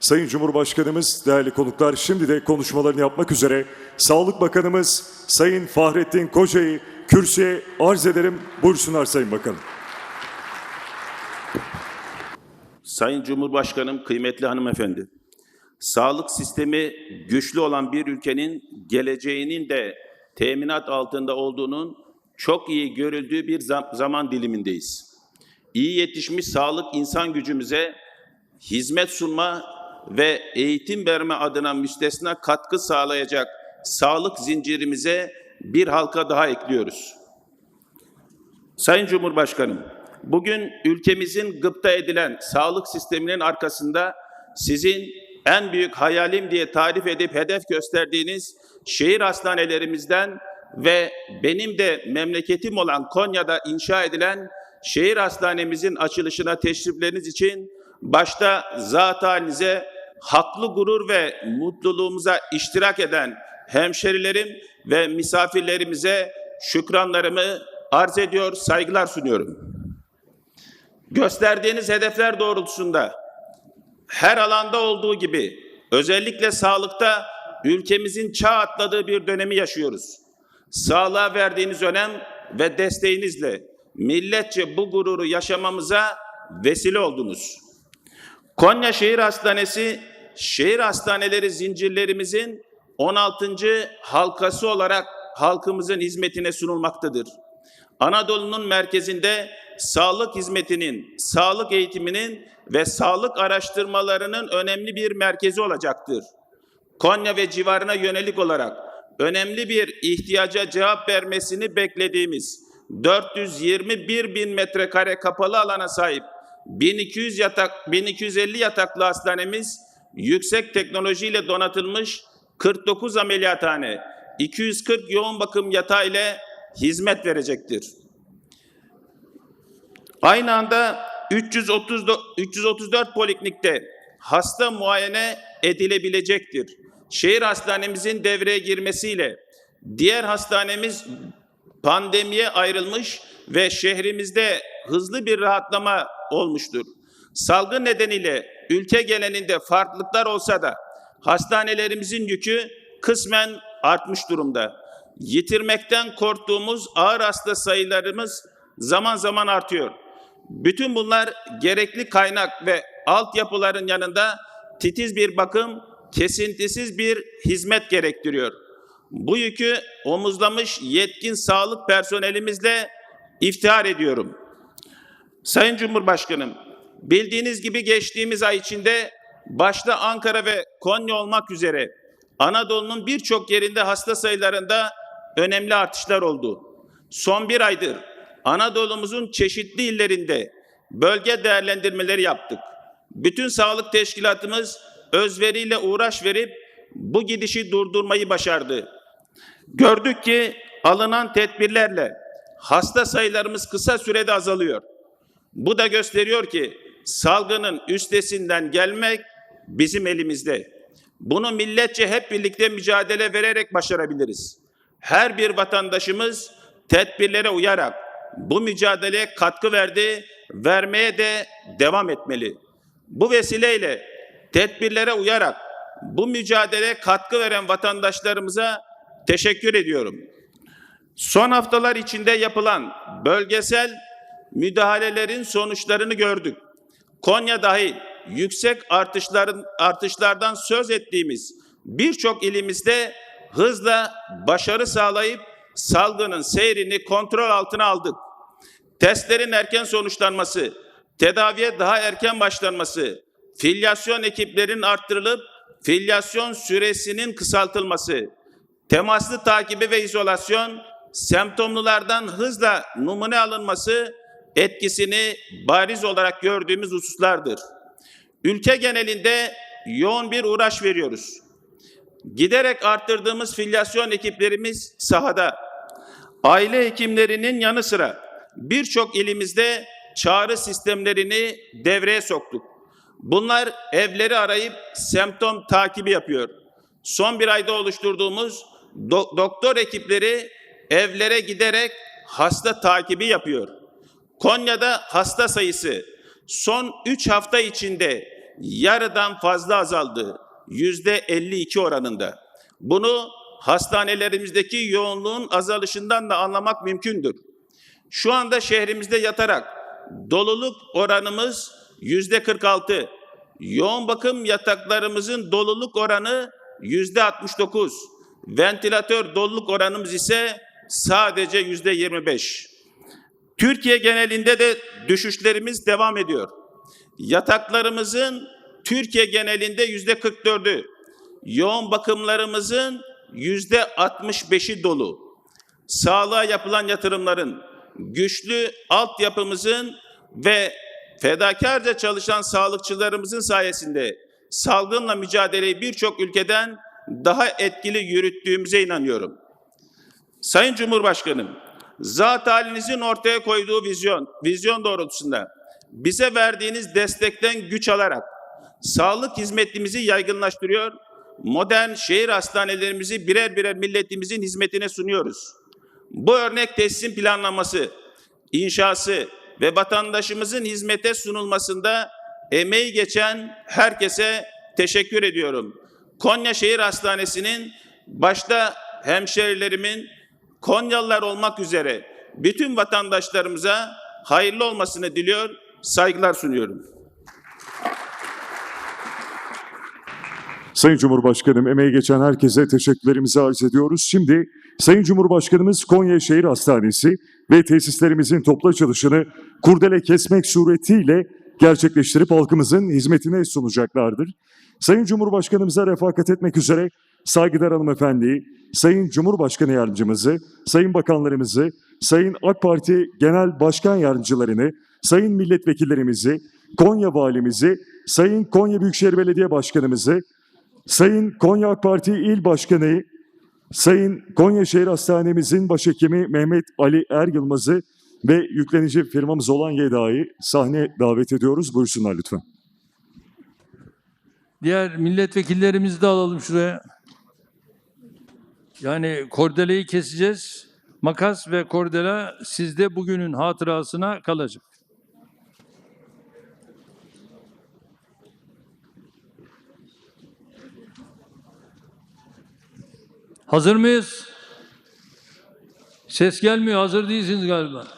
Sayın Cumhurbaşkanımız, değerli konuklar şimdi de konuşmalarını yapmak üzere Sağlık Bakanımız Sayın Fahrettin Koca'yı kürsüye arz ederim. Buyursunlar Sayın Bakanım. Sayın Cumhurbaşkanım, kıymetli hanımefendi. Sağlık sistemi güçlü olan bir ülkenin geleceğinin de teminat altında olduğunun çok iyi görüldüğü bir zam- zaman dilimindeyiz. İyi yetişmiş sağlık insan gücümüze hizmet sunma ve eğitim verme adına müstesna katkı sağlayacak sağlık zincirimize bir halka daha ekliyoruz. Sayın Cumhurbaşkanım, bugün ülkemizin gıpta edilen sağlık sisteminin arkasında sizin en büyük hayalim diye tarif edip hedef gösterdiğiniz şehir hastanelerimizden ve benim de memleketim olan Konya'da inşa edilen şehir hastanemizin açılışına teşrifleriniz için başta zat halinize haklı gurur ve mutluluğumuza iştirak eden hemşerilerim ve misafirlerimize şükranlarımı arz ediyor, saygılar sunuyorum. Gösterdiğiniz hedefler doğrultusunda her alanda olduğu gibi özellikle sağlıkta ülkemizin çağ atladığı bir dönemi yaşıyoruz. Sağlığa verdiğiniz önem ve desteğinizle milletçe bu gururu yaşamamıza vesile oldunuz. Konya Şehir Hastanesi, şehir hastaneleri zincirlerimizin 16. halkası olarak halkımızın hizmetine sunulmaktadır. Anadolu'nun merkezinde sağlık hizmetinin, sağlık eğitiminin ve sağlık araştırmalarının önemli bir merkezi olacaktır. Konya ve civarına yönelik olarak önemli bir ihtiyaca cevap vermesini beklediğimiz 421 bin metrekare kapalı alana sahip 1200 yatak, 1250 yataklı hastanemiz yüksek teknolojiyle donatılmış 49 ameliyathane, 240 yoğun bakım yatağı ile hizmet verecektir. Aynı anda 334, 334 poliklinikte hasta muayene edilebilecektir. Şehir hastanemizin devreye girmesiyle diğer hastanemiz pandemiye ayrılmış ve şehrimizde hızlı bir rahatlama olmuştur. Salgın nedeniyle ülke genelinde farklılıklar olsa da hastanelerimizin yükü kısmen artmış durumda. Yitirmekten korktuğumuz ağır hasta sayılarımız zaman zaman artıyor. Bütün bunlar gerekli kaynak ve altyapıların yanında titiz bir bakım, kesintisiz bir hizmet gerektiriyor. Bu yükü omuzlamış yetkin sağlık personelimizle iftihar ediyorum. Sayın Cumhurbaşkanım, bildiğiniz gibi geçtiğimiz ay içinde başta Ankara ve Konya olmak üzere Anadolu'nun birçok yerinde hasta sayılarında önemli artışlar oldu. Son bir aydır Anadolu'muzun çeşitli illerinde bölge değerlendirmeleri yaptık. Bütün sağlık teşkilatımız özveriyle uğraş verip bu gidişi durdurmayı başardı. Gördük ki alınan tedbirlerle hasta sayılarımız kısa sürede azalıyor. Bu da gösteriyor ki salgının üstesinden gelmek bizim elimizde. Bunu milletçe hep birlikte mücadele vererek başarabiliriz. Her bir vatandaşımız tedbirlere uyarak bu mücadeleye katkı verdi, vermeye de devam etmeli. Bu vesileyle tedbirlere uyarak bu mücadeleye katkı veren vatandaşlarımıza teşekkür ediyorum. Son haftalar içinde yapılan bölgesel müdahalelerin sonuçlarını gördük. Konya dahil yüksek artışların artışlardan söz ettiğimiz birçok ilimizde hızla başarı sağlayıp salgının seyrini kontrol altına aldık. Testlerin erken sonuçlanması, tedaviye daha erken başlanması, filyasyon ekiplerinin arttırılıp filyasyon süresinin kısaltılması, temaslı takibi ve izolasyon, semptomlulardan hızla numune alınması etkisini bariz olarak gördüğümüz hususlardır. Ülke genelinde yoğun bir uğraş veriyoruz. Giderek arttırdığımız filyasyon ekiplerimiz sahada. Aile hekimlerinin yanı sıra birçok ilimizde çağrı sistemlerini devreye soktuk. Bunlar evleri arayıp semptom takibi yapıyor. Son bir ayda oluşturduğumuz do- doktor ekipleri evlere giderek hasta takibi yapıyor. Konya'da hasta sayısı son 3 hafta içinde yarıdan fazla azaldı. Yüzde 52 oranında. Bunu hastanelerimizdeki yoğunluğun azalışından da anlamak mümkündür. Şu anda şehrimizde yatarak doluluk oranımız yüzde 46. Yoğun bakım yataklarımızın doluluk oranı yüzde 69. Ventilatör doluluk oranımız ise sadece yüzde 25. Türkiye genelinde de düşüşlerimiz devam ediyor. Yataklarımızın Türkiye genelinde yüzde 44'ü, yoğun bakımlarımızın yüzde 65'i dolu. Sağlığa yapılan yatırımların, güçlü altyapımızın ve fedakarca çalışan sağlıkçılarımızın sayesinde salgınla mücadeleyi birçok ülkeden daha etkili yürüttüğümüze inanıyorum. Sayın Cumhurbaşkanım, zat halinizin ortaya koyduğu vizyon, vizyon doğrultusunda bize verdiğiniz destekten güç alarak sağlık hizmetimizi yaygınlaştırıyor, modern şehir hastanelerimizi birer birer milletimizin hizmetine sunuyoruz. Bu örnek tesisin planlaması, inşası ve vatandaşımızın hizmete sunulmasında emeği geçen herkese teşekkür ediyorum. Konya Şehir Hastanesi'nin başta hemşerilerimin Konyalılar olmak üzere bütün vatandaşlarımıza hayırlı olmasını diliyor, saygılar sunuyorum. Sayın Cumhurbaşkanım emeği geçen herkese teşekkürlerimizi arz ediyoruz. Şimdi Sayın Cumhurbaşkanımız Konya Şehir Hastanesi ve tesislerimizin toplu açılışını kurdele kesmek suretiyle gerçekleştirip halkımızın hizmetine sunacaklardır. Sayın Cumhurbaşkanımıza refakat etmek üzere saygıdeğer hanımefendiyi, Sayın Cumhurbaşkanı Yardımcımızı, Sayın Bakanlarımızı, Sayın AK Parti Genel Başkan Yardımcılarını, Sayın Milletvekillerimizi, Konya Valimizi, Sayın Konya Büyükşehir Belediye Başkanımızı, Sayın Konya AK Parti İl Başkanı, Sayın Konya Şehir Hastanemizin Başhekimi Mehmet Ali Er Yılmaz'ı ve yüklenici firmamız olan YEDA'yı sahne davet ediyoruz. Buyursunlar lütfen. Diğer milletvekillerimizi de alalım şuraya. Yani kordeleyi keseceğiz. Makas ve kordela sizde bugünün hatırasına kalacak. Hazır mıyız? Ses gelmiyor. Hazır değilsiniz galiba.